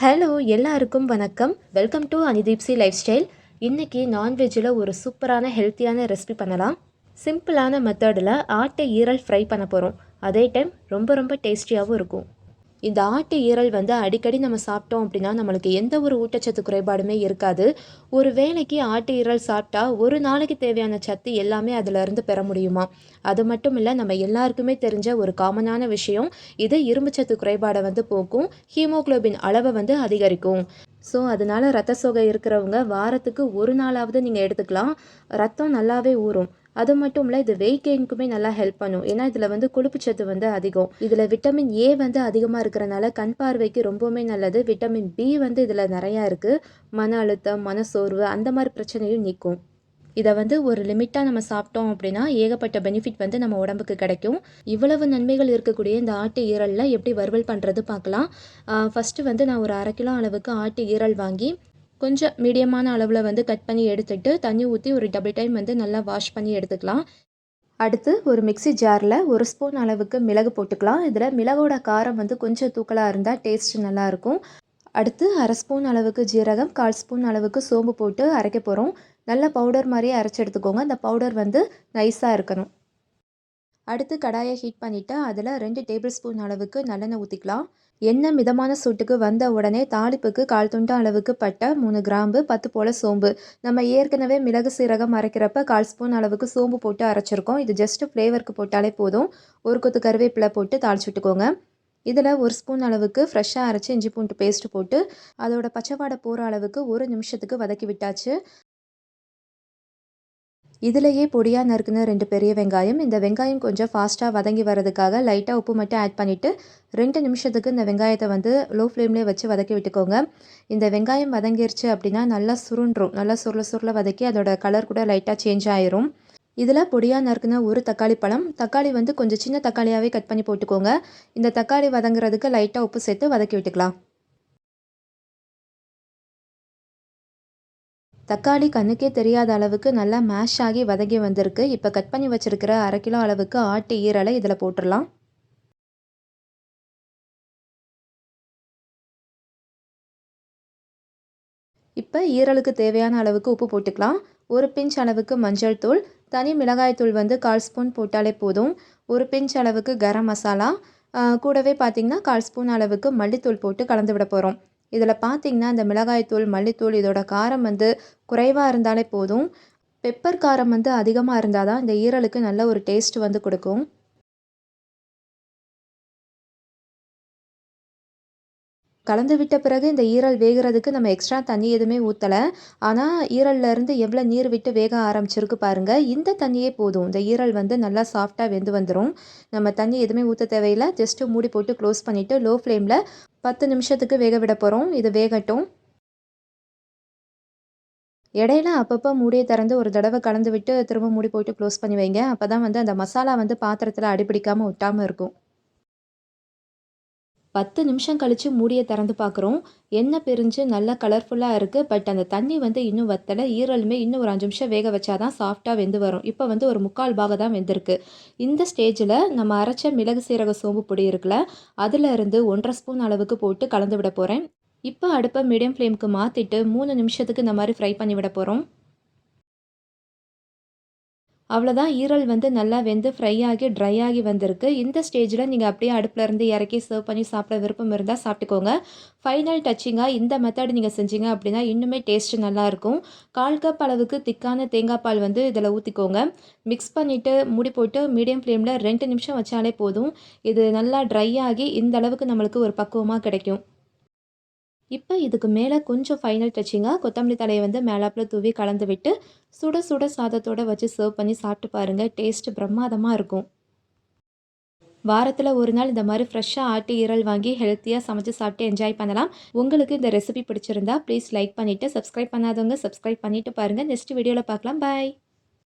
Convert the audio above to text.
Hello எல்லாருக்கும் வணக்கம். Welcome to அனிதீப்சி life style இன்றைக்கி நான்வெஜ்ஜில் ஒரு சூப்பரான ஹெல்த்தியான ரெசிபி பண்ணலாம். சிம்பிளான மெத்தடில் ஆட்டை ஈரல் ஃப்ரை பண்ண போகிறோம் அதே டைம் ரொம்ப ரொம்ப டேஸ்டியாகவும் இருக்கும். இந்த ஆட்டு ஈரல் வந்து அடிக்கடி நம்ம சாப்பிட்டோம் அப்படின்னா நம்மளுக்கு எந்த ஒரு ஊட்டச்சத்து குறைபாடுமே இருக்காது. ஒரு வேளைக்கு ஆட்டு ஈரல் சாப்பிட்டா ஒரு நாளைக்கு தேவையான சத்து எல்லாமே அதிலிருந்து பெற முடியுமா? அது மட்டும் இல்லை நம்ம எல்லாருக்குமே தெரிஞ்ச ஒரு காமனான விஷயம் இது இரும்புச்சத்து குறைபாடை வந்து போக்கும் ஹீமோக்ளோபின் அளவை வந்து அதிகரிக்கும். ஸோ அதனால் ரத்த சோகை இருக்கிறவங்க வாரத்துக்கு ஒரு நாளாவது நீங்கள் எடுத்துக்கலாம். ரத்தம் நல்லாவே ஊறும். அது மட்டும் இல்லை இது வெயிட் கெயின்க்குமே நல்லா ஹெல்ப் பண்ணும். ஏன்னா இதில் வந்து கொழுப்புச்சத்து வந்து அதிகம். இதில் விட்டமின் ஏ வந்து அதிகமாக இருக்கிறனால கண் பார்வைக்கு ரொம்பவுமே நல்லது. விட்டமின் பி வந்து இதில் நிறையா இருக்குது மன அழுத்தம் மனசோர்வு அந்த மாதிரி பிரச்சனையும் நிற்கும் இதை வந்து ஒரு லிமிட்டாக நம்ம சாப்பிட்டோம் அப்படின்னா ஏகப்பட்ட பெனிஃபிட் வந்து நம்ம உடம்புக்கு கிடைக்கும். இவ்வளவு நன்மைகள் இருக்கக்கூடிய இந்த ஆட்டு ஈரலில் எப்படி வறுவல் பண்ணுறது பார்க்கலாம். ஃபஸ்ட்டு வந்து நான் ஒரு அரை கிலோ அளவுக்கு ஆட்டு ஈரல் வாங்கி கொஞ்சம் மீடியமான அளவில் வந்து கட் பண்ணி எடுத்துட்டு தண்ணி ஊற்றி ஒரு டபுள் டைம் வந்து நல்லா வாஷ் பண்ணி எடுத்துக்கலாம். அடுத்து ஒரு மிக்சி ஜாரில் ஒரு ஸ்பூன் அளவுக்கு மிளகு போட்டுக்கலாம். இதில் மிளகோட காரம் வந்து கொஞ்சம் தூக்கலாக இருந்தால் டேஸ்ட் நல்லாயிருக்கும் அடுத்து அரை ஸ்பூன் அளவுக்கு ஜீரகம் கால் ஸ்பூன் அளவுக்கு சோம்பு போட்டு அரைக்க போகிறோம் நல்ல பவுடர் மாதிரியே அரைச்சி எடுத்துக்கோங்க. அந்த பவுடர் வந்து நைஸாக இருக்கணும். அடுத்து கடாயை ஹீட் பண்ணிவிட்டு அதில் ரெண்டு டேபிள் ஸ்பூன் அளவுக்கு நல்லெண்ணெய் ஊற்றிக்கலாம் எண்ணெய் மிதமான சூட்டுக்கு வந்த உடனே தாளிப்புக்கு கால் துண்டு அளவுக்கு பட்டை மூணு கிராம்பு பத்து போல் சோம்பு. நம்ம ஏற்கனவே மிளகு சீரகம் அரைக்கிறப்ப கால் ஸ்பூன் அளவுக்கு சோம்பு போட்டு அரைச்சிருக்கோம். இது ஜஸ்ட்டு ஃப்ளேவருக்கு போட்டாலே போதும். ஒரு கொத்து கருவேப்பிலை போட்டு தாளிச்சு விட்டுக்கோங்க இதில் ஒரு ஸ்பூன் அளவுக்கு ஃப்ரெஷ்ஷாக அரைச்சி இஞ்சி பூண்டு பேஸ்ட்டு போட்டு அதோட பச்சைவாடை போகிற அளவுக்கு ஒரு நிமிஷத்துக்கு வதக்கி விட்டாச்சு. இதிலேயே பொடியாக நறுக்குன ரெண்டு பெரிய வெங்காயம். இந்த வெங்காயம் கொஞ்சம் ஃபாஸ்ட்டாக வதங்கி வரதுக்காக லைட்டாக உப்பு மட்டும் ஆட் பண்ணிவிட்டு ரெண்டு நிமிஷத்துக்கு இந்த வெங்காயத்தை வந்து லோ ஃப்ளேம்லேயே வச்சு வதக்கி விட்டுக்கோங்க. இந்த வெங்காயம் வதங்கிருச்சு அப்படின்னா நல்லா சுருண்டும் நல்லா சுருள சுருள வதக்கி அதோட கலர் கூட லைட்டாக சேஞ்ச் ஆயிரும். இதில் பொடியாக நறுக்குன ஒரு தக்காளி பழம். தக்காளி வந்து கொஞ்சம் சின்ன தக்காளியாகவே கட் பண்ணி போட்டுக்கோங்க. இந்த தக்காளி வதங்குறதுக்கு லைட்டாக உப்பு சேர்த்து வதக்கி விட்டுக்கலாம். தக்காளி கண்ணுக்கே தெரியாத அளவுக்கு நல்லா மேஷ் ஆகி வதங்கி வந்திருக்கு. இப்போ கட் பண்ணி வச்சுருக்கிற அரை கிலோ அளவுக்கு ஆட்டு ஈரலை இதில் போட்டுடலாம் இப்போ ஈரலுக்கு தேவையான அளவுக்கு உப்பு போட்டுக்கலாம். ஒரு பிஞ்ச் அளவுக்கு மஞ்சள் தூள் தனி மிளகாய்த்தூள் வந்து கால் ஸ்பூன் போட்டாலே போதும். ஒரு பிஞ்ச் அளவுக்கு கரம் மசாலா கூடவே பார்த்திங்கன்னா கால் ஸ்பூன் அளவுக்கு மல்லித்தூள் போட்டு கலந்து விட போகிறோம் இதில் பார்த்திங்கன்னா இந்த மிளகாய்த்தூள் மல்லித்தூள் இதோட காரம் வந்து குறைவாக இருந்தாலே போதும். பெப்பர் காரம் வந்து அதிகமாக இருந்தால் தான் இந்த ஈரலுக்கு நல்ல ஒரு டேஸ்ட் வந்து கொடுக்கும். கலந்து விட்ட பிறகு இந்த ஈரல் வேகிறதுக்கு நம்ம எக்ஸ்ட்ரா தண்ணி எதுவுமே ஊற்றலை ஆனால் ஈரல்லேருந்து எவ்வளோ நீர் விட்டு வேக ஆரம்பிச்சிருக்கு பாருங்கள் இந்த தண்ணியே போதும். இந்த ஈரல் வந்து நல்லா சாஃப்டாக வெந்து வந்துடும் நம்ம தண்ணி எதுவுமே ஊற்ற தேவையில்லை. ஜஸ்ட்டு மூடி போட்டு க்ளோஸ் பண்ணிவிட்டு லோ ஃப்ளேமில் பத்து நிமிஷத்துக்கு வேக விட போகிறோம் இது வேகட்டும். இடையில அப்பப்போ மூடியை திறந்து ஒரு தடவை கலந்து விட்டு திரும்ப மூடி போட்டு க்ளோஸ் பண்ணி வைங்க. அப்போ தான் வந்து அந்த மசாலா வந்து பாத்திரத்தில் அடிப்பிடிக்காமல் ஒட்டாமல் இருக்கும். பத்து நிமிஷம் கழித்து மூடியை திறந்து பார்க்குறோம் எண்ணெய் பிரிஞ்சு நல்லா கலர்ஃபுல்லாக இருக்குது பட் அந்த தண்ணி வந்து இன்னும் வத்தலை. ஈரலுமே இன்னும் ஒரு அஞ்சு நிமிஷம் வேக வச்சா தான் சாஃப்டாக வெந்து வரும். இப்போ வந்து ஒரு முக்கால் பாகம் தான் வெந்திருக்கு. இந்த ஸ்டேஜில் நம்ம அரைச்ச மிளகு சீரக சோம்பு பொடி இருக்குல்ல அதில் இருந்து ஒன்றரை ஸ்பூன் அளவுக்கு போட்டு கலந்து விட போகிறேன் இப்போ அடுப்பை மீடியம் ஃப்ளேமுக்கு மாற்றிட்டு மூணு நிமிஷத்துக்கு இந்த மாதிரி ஃப்ரை பண்ணி விட போகிறோம் அவ்வளோதான் ஈரல் வந்து நல்லா வெந்து ஃப்ரை ஆகி ட்ரை ஆகி வந்திருக்கு. இந்த ஸ்டேஜில் நீங்கள் அப்படியே அடுப்பில் இருந்து இறக்கி சர்வ் பண்ணி சாப்பிட விருப்பம் இருந்தால் சாப்பிட்டுக்கோங்க. ஃபைனல் டச்சிங்காக இந்த மெத்தட் நீங்கள் செஞ்சீங்க அப்படின்னா இன்னுமே டேஸ்ட்டு நல்லாயிருக்கும் கால் கப் அளவுக்கு திக்கான தேங்காய் பால் வந்து இதில் ஊற்றிக்கோங்க மிக்ஸ் பண்ணிவிட்டு மூடி போட்டு மீடியம் ஃப்ளேமில் ரெண்டு நிமிஷம் வச்சாலே போதும். இது நல்லா ட்ரை ஆகி இந்த அளவுக்கு நம்மளுக்கு ஒரு பக்குவமாக கிடைக்கும். இப்போ இதுக்கு மேலே கொஞ்சம் ஃபைனல் டச்சிங்காக கொத்தமல்லி தலையை வந்து மேலாப்பில் தூவி கலந்து விட்டு சுட சுட சாதத்தோடு வச்சு சர்வ் பண்ணி சாப்பிட்டு பாருங்கள் டேஸ்ட்டு பிரமாதமாக இருக்கும். வாரத்தில் ஒரு நாள் இந்த மாதிரி ஃப்ரெஷ்ஷாக ஆட்டி ஈரல் வாங்கி ஹெல்த்தியாக சமைச்சு சாப்பிட்டு என்ஜாய் பண்ணலாம். உங்களுக்கு இந்த ரெசிபி பிடிச்சிருந்தா ப்ளீஸ் லைக் பண்ணிவிட்டு சப்ஸ்கிரைப் பண்ணாதவங்க சப்ஸ்கிரைப் பண்ணிவிட்டு பாருங்கள் நெக்ஸ்ட் வீடியோவில் பார்க்கலாம். பாய்